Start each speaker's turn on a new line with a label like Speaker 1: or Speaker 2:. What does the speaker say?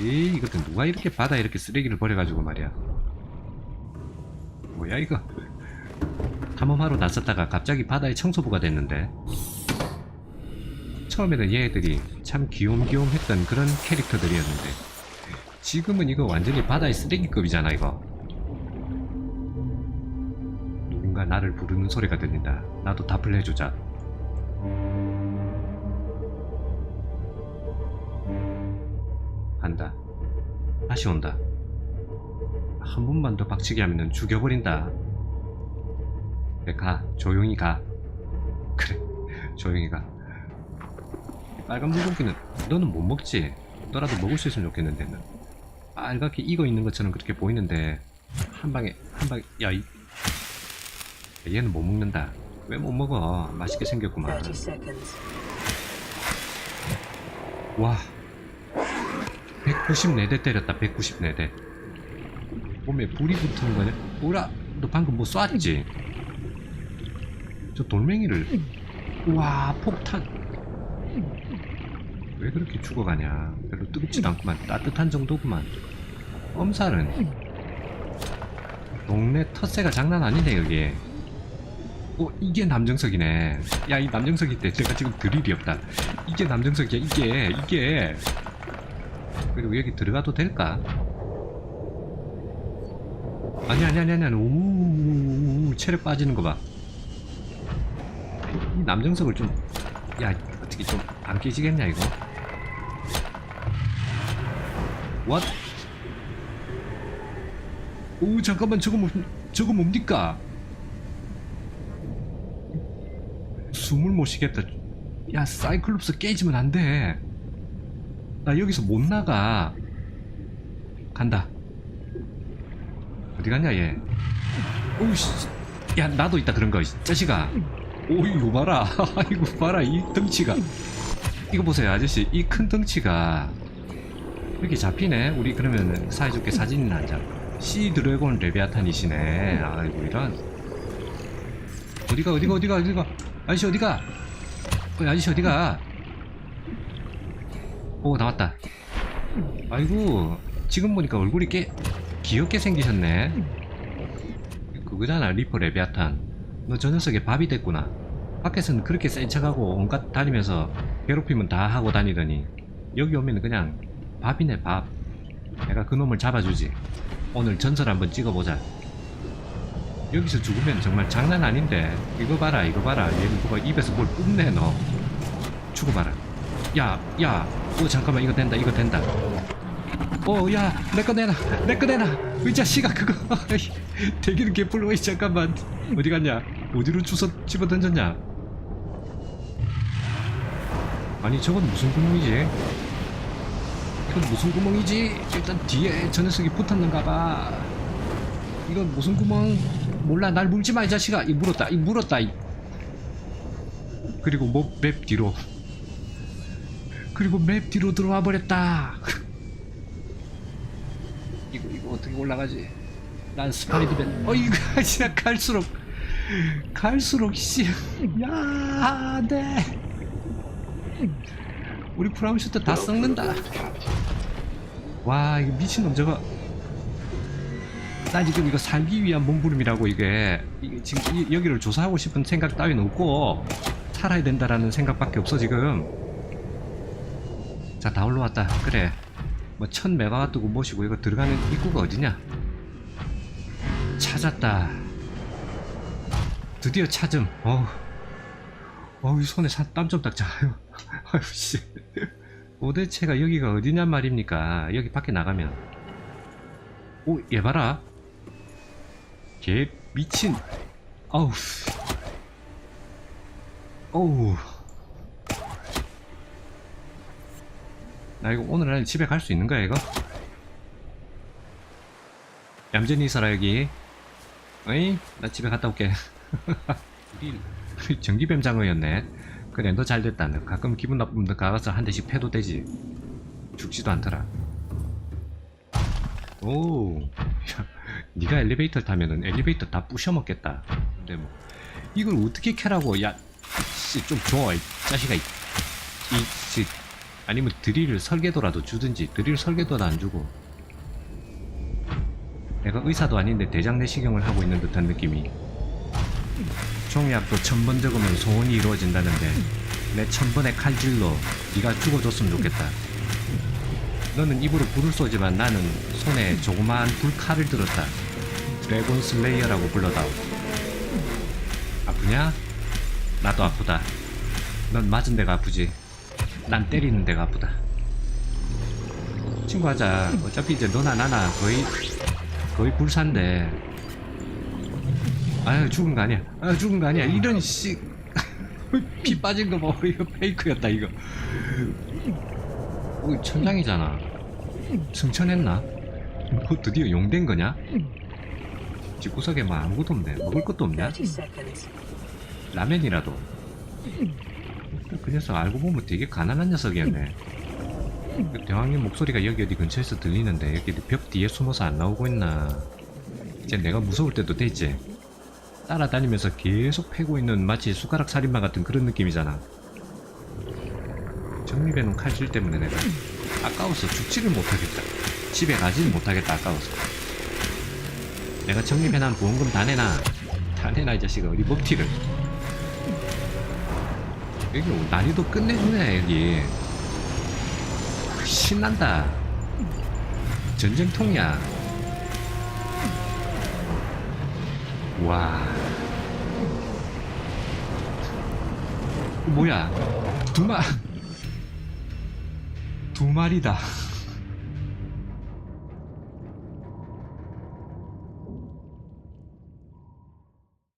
Speaker 1: 에이 이것도 누가 이렇게 바다에 이렇게 쓰레기를 버려가지고 말이야. 뭐야 이거? 탐험하러 나섰다가 갑자기 바다에 청소부가 됐는데. 처음에는 얘들이 참 귀염귀염 했던 그런 캐릭터들이었는데. 지금은 이거 완전히 바다의 쓰레기급이잖아 이거. 누군가 나를 부르는 소리가 들린다. 나도 답을 해주자 간다. 다시 온다. 한 번만 더 박치기 하면 죽여버린다. 그래 가. 조용히 가. 그래 조용히 가. 빨간 물고기는 너는 못 먹지. 너라도 먹을 수 있으면 좋겠는데 는 빨갛게 익어 있는 것처럼 그렇게 보이는데 한 방에 한 방에 야 이, 얘는 못 먹는다. 왜 못 먹어? 맛있게 생겼구만.
Speaker 2: 30 seconds.
Speaker 1: 와 194대 때렸다. 194대. 몸에 불이 붙은 거냐 오라! 너 방금 뭐 쐈지? 저 돌멩이를. 와 폭탄. 왜 그렇게 죽어가냐? 별로 뜨겁지도 않구만. 따뜻한 정도구만. 엄살은. 동네 텃세가 장난 아니네 여기 어 이게 남정석이네. 야 이 남정석이 때 제가 지금 드릴이 없다. 이게 남정석이야 이게. 이게 그리고 여기 들어가도 될까? 아니 아니 아니 아니 아니 오 체력 빠지는 거 봐 이 남정석을 좀 야 어떻게 좀 안 깨지겠냐 이거 What? 오 잠깐만 저거 뭐 저거 뭡니까? 숨을 못 쉬겠다. 야 사이클롭스 깨지면 안 돼. 나 여기서 못 나가. 간다. 어디 갔냐 얘? 오우씨. 야 나도 있다 그런 거. 이 자식아. 오 이 거 봐라. 이거 봐라 이 덩치가. 이거 보세요 아저씨 이 큰 덩치가 이렇게 잡히네. 우리 그러면 사이좋게 사진이나 한 장. 시 드래곤 레비아탄이시네. 아이고 이런. 어디가 어디가 어디가 어디가 아저씨 어디가? 어 아저씨 어디가? 오 나왔다. 아이고 지금 보니까 얼굴이 꽤 귀엽게 생기셨네. 그거잖아 리퍼 레비아탄. 너 저 녀석의 밥이 됐구나. 밖에서는 그렇게 센 척하고 온갖 다니면서 괴롭히면 다 하고 다니더니 여기 오면 그냥 밥이네 밥. 내가 그 놈을 잡아주지. 오늘 전설 한번 찍어보자. 여기서 죽으면 정말 장난 아닌데 이거 봐라 이거 봐라 얘는 누가 입에서 뭘 뿜네 너 죽어봐라 야야 어 잠깐만 이거 된다 이거 된다. 어야 내 거 내놔 내 거 내놔. 이 자식아 그거. 대기는 개뿔로 이 잠깐만. 어디 갔냐? 어디로 주워 집어 던졌냐? 아니 저건 무슨 구멍이지? 이건 무슨 구멍이지? 일단 뒤에 저 녀석이 붙었는가 봐. 이건 무슨 구멍? 몰라 날 물지 마 이 자식아. 이 물었다 이 물었다 이. 그리고 뭐맵 뒤로 그리고 맵 뒤로 들어와 버렸다. 이거 이거 어떻게 올라가지? 난 스파이더맨. 어 이거 진짜 갈수록 갈수록 씨 야 네. 우리 프라우슈터 다 썩는다. 와 이거 미친놈 저거. 난 지금 이거 살기 위한 몸부림이라고 이게, 이게 지금 이- 여기를 조사하고 싶은 생각 따위는 없고 살아야 된다라는 생각밖에 없어 지금 자 다 올라왔다. 그래. 뭐 1000메가와트고 뭐시고 이거 들어가는 입구가 어디냐? 찾았다. 드디어 찾음. 어우. 어우 이 손에 땀 좀 닦자. 아유 씨. 도대체가 여기가 어디냔 말입니까? 여기 밖에 나가면. 오얘 봐라. 개 미친. 아우. 어우 나 이거 오늘 안에 집에 갈 수 있는 거야 이거? 얌전히 있어라 여기 어이? 나 집에 갔다 올게 우리 전기뱀 장어였네 그래 너 잘됐다 너 가끔 기분 나쁘면 너 가서 한 대씩 패도 되지 죽지도 않더라 오 야, 네가 엘리베이터 타면은 엘리베이터 다 부셔먹겠다. 근데 뭐 이걸 어떻게 캐라고? 야, 씨좀 줘, 이 자식아, 이, 이 씨, 아니면 드릴 설계도라도 주든지 드릴 설계도도 안 주고. 내가 의사도 아닌데 대장 내시경을 하고 있는 듯한 느낌이. 종이약도 천 번 적으면 소원이 이루어진다는데 내 천번의 칼질로 네가 죽어줬으면 좋겠다. 너는 입으로 불을 쏘지만 나는 손에 조그마한 불칼을 들었다. 드래곤 슬레이어라고 불러다오 아프냐? 나도 아프다. 넌 맞은 데가 아프지 난 때리는 데가 아프다 친구 하자 어차피 이제 너나 나나 거의 거의 불산데 아유 죽은 거 아니야 아 죽은 거 아니야 이런 씨 피 빠진 거 봐. 이거 페이크였다 이거. 어, 천장이잖아. 승천했나? 뭐 드디어 용된 거냐? 집구석에 뭐 아무것도 없네. 먹을 것도 없냐?
Speaker 2: 30 seconds.
Speaker 1: 라면이라도. 그 녀석 알고 보면 되게 가난한 녀석이었네. 그 대왕님 목소리가 여기 어디 근처에서 들리는데 여기 벽 뒤에 숨어서 안 나오고 있나? 이제 내가 무서울 때도 됐지. 따라다니면서 계속 패고 있는 마치 숟가락 살인마 같은 그런 느낌이잖아. 정리배는 칼질 때문에 내가 아까워서 죽지를 못하겠다. 집에 가지를 못하겠다 아까워서. 내가 정리배난 보험금 다 내놔. 다 내놔 이 자식아 어디 먹튀를. 여기 난이도 끝내주네 여기. 신난다. 전쟁통이야. 와. 뭐야? 두 마, 두 마리다.